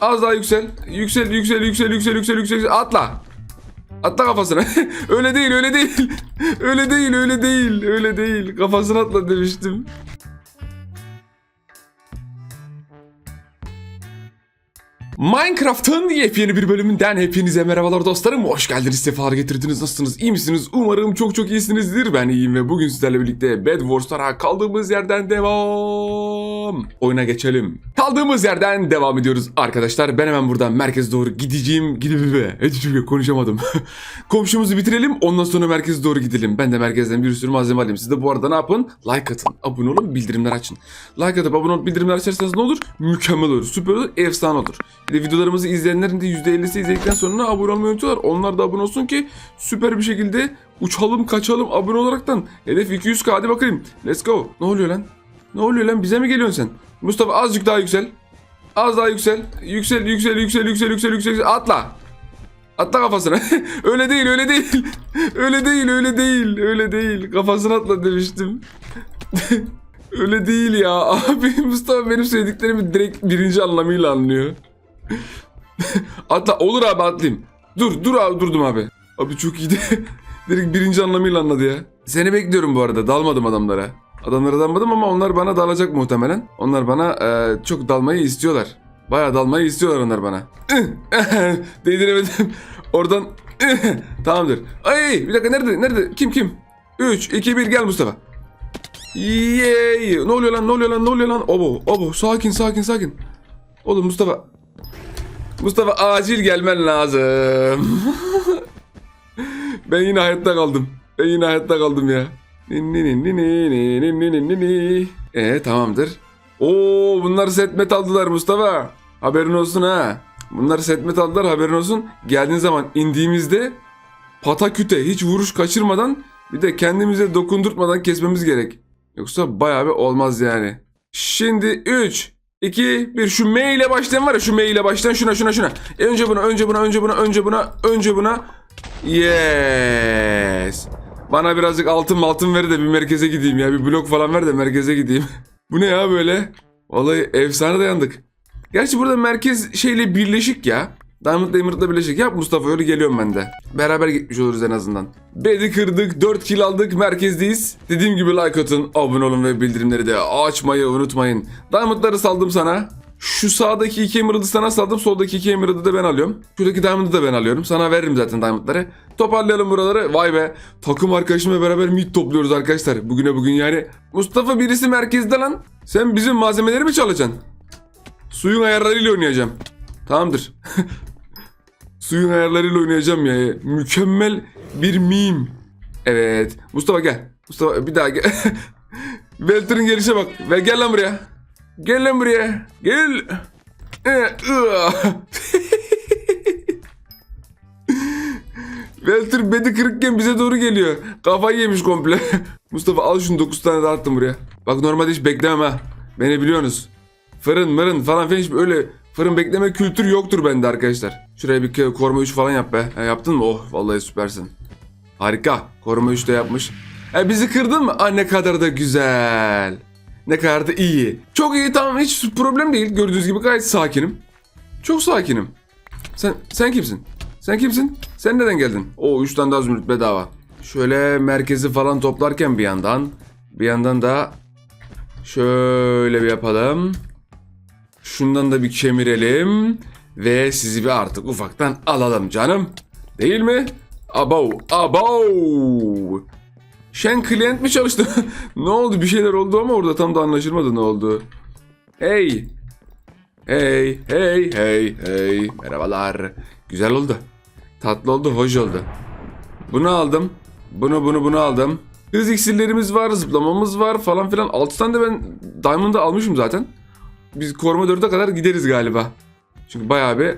Az daha yüksel. Yüksel, yüksel, yüksel, yüksel, yüksel, yüksel. Atla. Atla kafasına. öyle değil, öyle değil. öyle değil, öyle değil, öyle değil. Kafasına atla demiştim. Minecraft'ın yepyeni bir bölümünden hepinize merhabalar dostlarım. Hoş geldiniz, sefalar getirdiniz. Nasılsınız, iyi misiniz? Umarım çok çok iyisinizdir. Ben iyiyim ve bugün sizlerle birlikte Bed Wars'lara kaldığımız yerden devam. Oyuna geçelim. Kaldığımız yerden devam ediyoruz arkadaşlar. Ben hemen buradan merkeze doğru gideceğim. Gidip be. Çünkü konuşamadım. Komşumuzu bitirelim, ondan sonra merkeze doğru gidelim. Ben de merkezden bir sürü malzeme alayım. Siz de bu arada ne yapın? Like atın, abone olun, bildirimler açın. Like atıp abone olup bildirimler açarsanız ne olur? Mükemmel olur, süper olur, efsane olur. Bir de videolarımızı izleyenlerin de %50'si izledikten sonra abone olmayı unutuyorlar. Onlar da abone olsun ki süper bir şekilde uçalım kaçalım abone olaraktan. Hedef 200k hadi bakayım. Let's go. Ne oluyor lan? Ne oluyor lan? Bize mi geliyorsun sen? Mustafa azıcık daha yüksel. Az daha yüksel. Yüksel, yüksel, yüksel, yüksel, yüksel, yüksel. Atla. Atla kafasına. öyle değil, öyle değil. öyle değil, öyle değil, öyle değil. Kafasına atla demiştim. öyle değil ya. Abi Mustafa benim söylediklerimi direkt birinci anlamıyla anlıyor. Atla olur abi atlayayım. Dur dur abi durdum abi. Abi çok iyiydi. Direkt birinci anlamıyla anladı ya. Seni bekliyorum bu arada dalmadım adamlara. Adamlara dalmadım ama onlar bana dalacak muhtemelen. Onlar bana e, çok dalmayı istiyorlar. Bayağı dalmayı istiyorlar onlar bana. Değdiremedim. Oradan tamamdır. Ay bir dakika nerede nerede kim kim? 3 2 1 gel Mustafa. Yey! Ne oluyor lan? Ne oluyor lan? Ne oluyor lan? Obo, obo. Sakin, sakin, sakin. Oğlum Mustafa. Mustafa acil gelmen lazım. ben yine hayatta kaldım. Ben yine hayatta kaldım ya. Eee tamamdır. Oo bunlar setmet aldılar Mustafa. Haberin olsun ha. Bunlar setmet aldılar haberin olsun. Geldiğin zaman indiğimizde pataküte hiç vuruş kaçırmadan bir de kendimize dokundurtmadan kesmemiz gerek. Yoksa bayağı bir olmaz yani. Şimdi 3, 2, 1 şu M ile başlayan var ya şu M ile başlayan şuna şuna şuna. Önce buna önce buna önce buna önce buna önce buna. Yes. Bana birazcık altın altın ver de bir merkeze gideyim ya. Bir blok falan ver de merkeze gideyim. Bu ne ya böyle? Vallahi efsane dayandık. Gerçi burada merkez şeyle birleşik ya. Diamond'la Emerald'la birleşik. Yap Mustafa öyle geliyorum ben de. Beraber gitmiş oluruz en azından. Bedi kırdık, 4 kill aldık, merkezdeyiz. Dediğim gibi like atın, abone olun ve bildirimleri de açmayı unutmayın. Diamond'ları saldım sana. Şu sağdaki iki Emerald'ı sana saldım, soldaki iki Emerald'ı da ben alıyorum. Şuradaki Diamond'ı da ben alıyorum. Sana veririm zaten Diamond'ları. Toparlayalım buraları. Vay be. Takım arkadaşımla beraber mid topluyoruz arkadaşlar. Bugüne bugün yani. Mustafa birisi merkezde lan. Sen bizim malzemeleri mi çalacaksın? Suyun ayarlarıyla oynayacağım. Tamamdır. Suyun ayarlarıyla oynayacağım ya. Mükemmel bir meme. Evet. Mustafa gel. Mustafa bir daha gel. Welter'ın gelişe bak. Ve gel lan buraya. Gel lan buraya. Gel. Ee. Welter bedi kırıkken bize doğru geliyor. Kafayı yemiş komple. Mustafa al şunu 9 tane daha attım buraya. Bak normalde hiç beklemem ha. Beni biliyorsunuz. Fırın mırın falan filan hiç öyle fırın bekleme kültürü yoktur bende arkadaşlar. Şuraya bir koruma 3 falan yap be. Ha, yaptın mı? Oh vallahi süpersin. Harika. Koruma 3 de yapmış. E, bizi kırdın mı? Aa, ne kadar da güzel. Ne kadar da iyi. Çok iyi tamam hiç problem değil. Gördüğünüz gibi gayet sakinim. Çok sakinim. Sen sen kimsin? Sen kimsin? Sen neden geldin? O 3 tane daha zümrüt bedava. Şöyle merkezi falan toplarken bir yandan bir yandan da şöyle bir yapalım. Şundan da bir kemirelim ve sizi bir artık ufaktan alalım canım. Değil mi? Abo, abo. Şen klient mi çalıştı? ne oldu? Bir şeyler oldu ama orada tam da anlaşılmadı ne oldu. Hey. Hey, hey, hey, hey. Merhabalar. Güzel oldu. Tatlı oldu, hoş oldu. Bunu aldım. Bunu, bunu, bunu aldım. Hız iksirlerimiz var, zıplamamız var falan filan. 6 tane de ben Diamond'ı almışım zaten. Biz koruma 4'e kadar gideriz galiba. Çünkü bayağı bir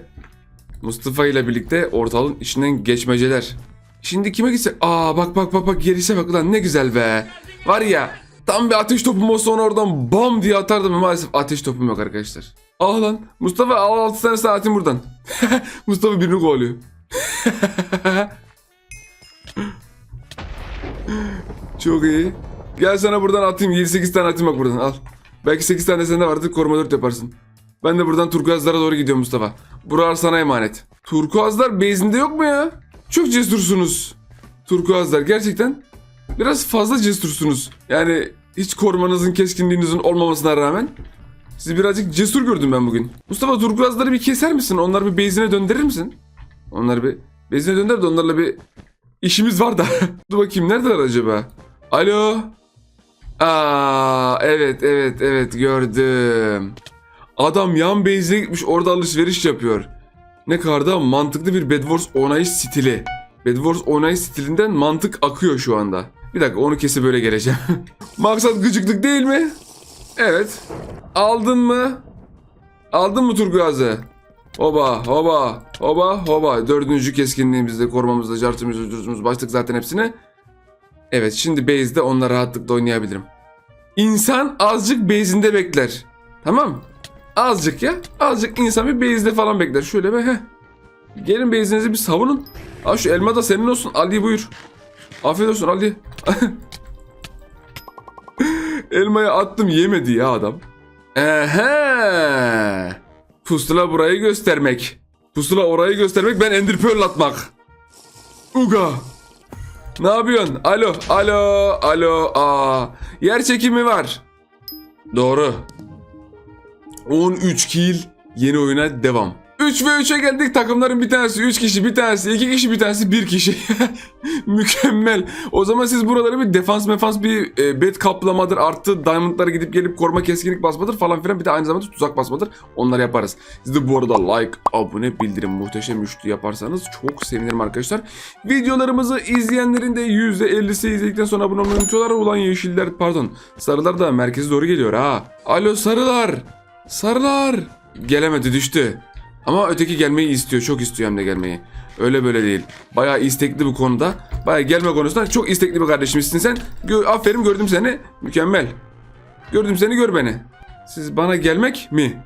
Mustafa ile birlikte ortalığın içinden geçmeceler. Şimdi kime gitsek? Aa bak bak bak bak gelişe bak lan ne güzel be. Var ya tam bir ateş topum olsa onu oradan bam diye atardım maalesef ateş topum yok arkadaşlar. Al lan Mustafa al 6 tane saatin buradan. Mustafa birini kovalıyor. Çok iyi. Gel sana buradan atayım 7-8 tane atayım bak buradan al. Belki 8 tane sende vardır koruma 4 yaparsın. Ben de buradan turkuazlara doğru gidiyorum Mustafa. Buralar sana emanet. Turkuazlar base'inde yok mu ya? Çok cesursunuz. Turkuazlar gerçekten biraz fazla cesursunuz. Yani hiç korumanızın keskinliğinizin olmamasına rağmen sizi birazcık cesur gördüm ben bugün. Mustafa turkuazları bir keser misin? Onları bir base'ine döndürür misin? Onları bir base'ine dönder de onlarla bir işimiz var da. Dur bakayım neredeler acaba? Alo? Aa evet evet evet gördüm. Adam yan base'e gitmiş orada alışveriş yapıyor. Ne kadar da mantıklı bir Bed Wars oynayış stili. Bed Wars oynayış stilinden mantık akıyor şu anda. Bir dakika onu kesip böyle geleceğim. Maksat gıcıklık değil mi? Evet. Aldın mı? Aldın mı Turkuaz'ı? Hoba hoba hoba hoba. Dördüncü keskinliğimizde korumamızda cartımız ucuzumuz başlık zaten hepsine. Evet şimdi base'de onunla rahatlıkla oynayabilirim. İnsan azıcık base'inde bekler. Tamam Azıcık ya. Azıcık insan bir base'de falan bekler. Şöyle be heh. Gelin base'inizi bir savunun. Al şu elma da senin olsun. Ali buyur. Afiyet olsun Ali. Elmayı attım yemedi ya adam. Ehe. Pusula burayı göstermek. Pusula orayı göstermek ben Ender Pearl atmak. Uga. Ne yapıyorsun? Alo, alo, alo. Aa, yer çekimi var. Doğru. 13 kill yeni oyuna devam. 3 ve 3'e geldik takımların bir tanesi 3 kişi bir tanesi 2 kişi bir tanesi 1 kişi. Mükemmel. O zaman siz buraları bir defans mefans bir e, bed kaplamadır artı diamondlara gidip gelip koruma keskinlik basmadır falan filan bir de aynı zamanda tuzak basmadır onları yaparız. Siz de bu arada like abone bildirim muhteşem üçlü yaparsanız çok sevinirim arkadaşlar. Videolarımızı izleyenlerin de %50'si izledikten sonra abone olmayı unutuyorlar. Ulan yeşiller pardon sarılar da merkeze doğru geliyor ha. Alo sarılar. Sarılar. Gelemedi düştü. Ama öteki gelmeyi istiyor. Çok istiyor hem de gelmeyi. Öyle böyle değil. Bayağı istekli bu konuda. Bayağı gelme konusunda çok istekli bir kardeşimizsin sen. Gö- Aferin gördüm seni. Mükemmel. Gördüm seni gör beni. Siz bana gelmek mi?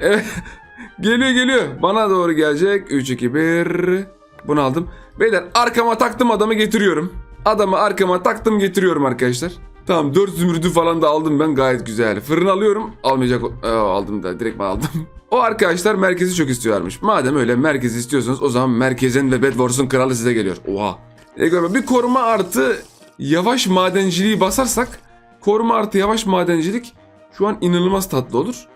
Evet. geliyor geliyor. Bana doğru gelecek. 3 2 1. Bunu aldım. Beyler arkama taktım adamı getiriyorum. Adamı arkama taktım getiriyorum arkadaşlar. Tamam 4 zümrüdü falan da aldım ben gayet güzel. Fırın alıyorum. Almayacak Aa, aldım da direkt aldım. O arkadaşlar merkezi çok istiyorlarmış. Madem öyle merkezi istiyorsanız o zaman merkezin ve Bed Wars'un kralı size geliyor. Oha. E, Bir koruma artı yavaş madenciliği basarsak koruma artı yavaş madencilik şu an inanılmaz tatlı olur.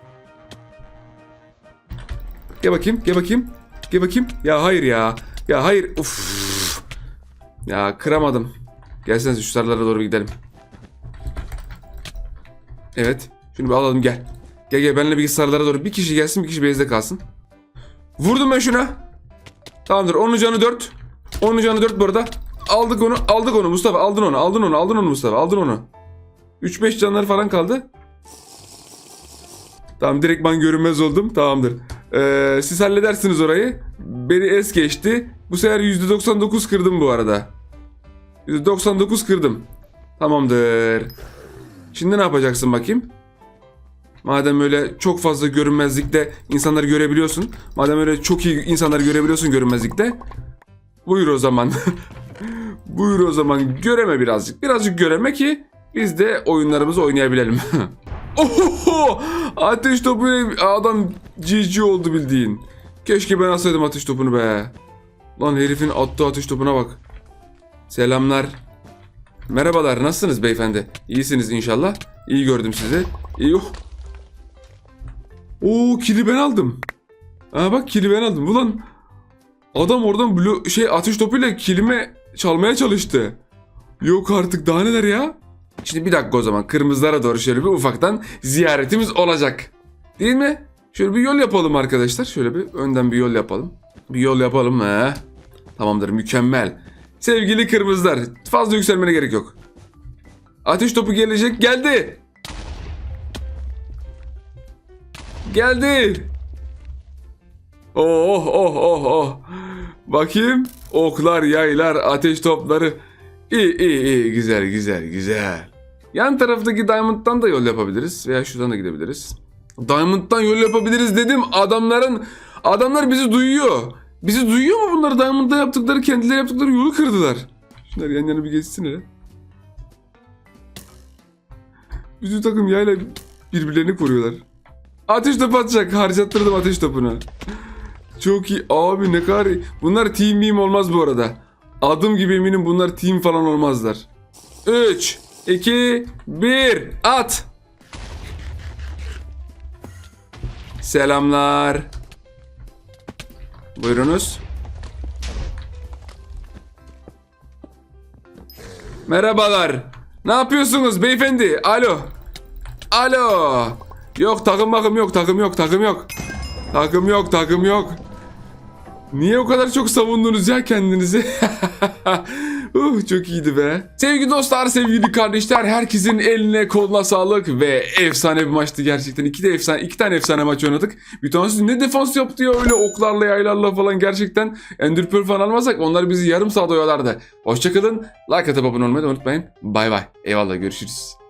Gel bakayım, gel bakayım. Gel bakayım. Ya hayır ya. Ya hayır. Uf. Ya kıramadım. Gelsenize şu sarılara doğru gidelim. Evet. Şunu bir alalım gel. Gel gel benimle bir sarılara doğru. Bir kişi gelsin bir kişi base'de kalsın. Vurdum ben şuna. Tamamdır. Onun canı 4. Onun canı 4 bu. Aldık onu. Aldık onu Mustafa. Aldın onu. Aldın onu. Aldın onu Mustafa. Aldın onu. 3-5 canları falan kaldı. Tamam direktman görünmez oldum. Tamamdır. Ee, siz halledersiniz orayı. Beni es geçti. Bu sefer %99 kırdım bu arada. %99 kırdım. Tamamdır. Şimdi ne yapacaksın bakayım? Madem öyle çok fazla görünmezlikte insanları görebiliyorsun. Madem öyle çok iyi insanları görebiliyorsun görünmezlikte. Buyur o zaman. Buyur o zaman göreme birazcık. Birazcık göreme ki biz de oyunlarımızı oynayabilelim. Oho! Ateş topuyla adam GG oldu bildiğin. Keşke ben atsaydım ateş topunu be. Lan herifin attığı ateş topuna bak. Selamlar. Merhabalar nasılsınız beyefendi? İyisiniz inşallah. İyi gördüm sizi. İyi. Oh. Oo kili ben aldım. Aa bak kili ben aldım. Ulan adam oradan blo şey ateş topuyla kilime çalmaya çalıştı. Yok artık daha neler ya? Şimdi bir dakika o zaman kırmızılara doğru şöyle bir ufaktan ziyaretimiz olacak. Değil mi? Şöyle bir yol yapalım arkadaşlar. Şöyle bir önden bir yol yapalım. Bir yol yapalım he. Tamamdır mükemmel. Sevgili kırmızılar fazla yükselmene gerek yok. Ateş topu gelecek geldi. Geldi. Oh oh oh oh. Bakayım. Oklar, yaylar, ateş topları. İyi iyi iyi güzel güzel güzel. Yan taraftaki Diamond'dan da yol yapabiliriz veya şuradan da gidebiliriz. Diamond'dan yol yapabiliriz dedim. Adamların adamlar bizi duyuyor. Bizi duyuyor mu bunlar? Diamond'da yaptıkları, kendileri yaptıkları yolu kırdılar. Şunlar yan yana bir geçsin hele. Bütün takım yayla birbirlerini koruyorlar. Ateş topu atacak. Harcattırdım ateş topunu. Çok iyi. Abi ne kadar. Bunlar team meme olmaz bu arada. Adım gibi eminim bunlar team falan olmazlar. 3, 2, 1, at. Selamlar. Buyurunuz. Merhabalar. Ne yapıyorsunuz beyefendi? Alo. Alo. Yok takım bakım yok takım yok takım yok. Takım yok takım yok. Niye o kadar çok savundunuz ya kendinizi? uh, çok iyiydi be. Sevgili dostlar, sevgili kardeşler, herkesin eline koluna sağlık ve efsane bir maçtı gerçekten. İki de efsane, iki tane efsane maç oynadık. Bir tanesi ne defans yaptı ya öyle oklarla yaylarla falan gerçekten. Ender falan almazsak onlar bizi yarım saat oyalardı. Hoşçakalın, like atıp abone olmayı da unutmayın. Bay bay. Eyvallah görüşürüz.